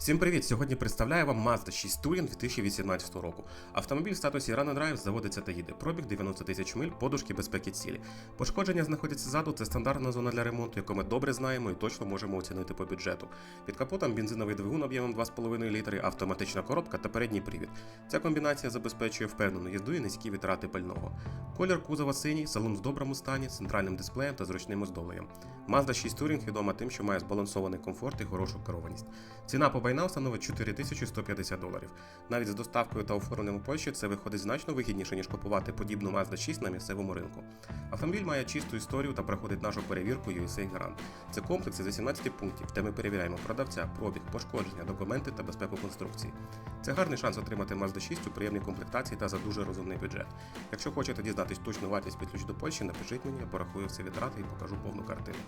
Всім привіт! Сьогодні представляю вам Mazda 6 Touring 2018 року. Автомобіль в статусі Run and Drive заводиться та їде. Пробіг 90 тисяч миль, подушки безпеки цілі. Пошкодження знаходяться ззаду, це стандартна зона для ремонту, яку ми добре знаємо і точно можемо оцінити по бюджету. Під капотом бензиновий двигун об'ємом 2,5 літри, автоматична коробка та передній привід. Ця комбінація забезпечує впевнену їзду і низькі витрати пального. Колір кузова синій, салон в доброму стані, центральним дисплеєм та зручним оздобленням. Mazda 6 Touring відома тим, що має збалансований комфорт і хорошу керованість. Ціна по байнау становить 4150 доларів. Навіть з доставкою та оформленням у Польщі це виходить значно вигідніше, ніж купувати подібну Mazda 6 на місцевому ринку. Автомобіль має чисту історію та проходить нашу перевірку USA Garant. Це комплекс із 18 пунктів, де ми перевіряємо продавця, пробіг, пошкодження, документи та безпеку конструкції. Це гарний шанс отримати Mazda 6 у приємній комплектації та за дуже розумний бюджет. Якщо хочете дізнатись точну вартість під ключ до Польщі, напишіть мені, я порахую всі витрати і покажу повну картину.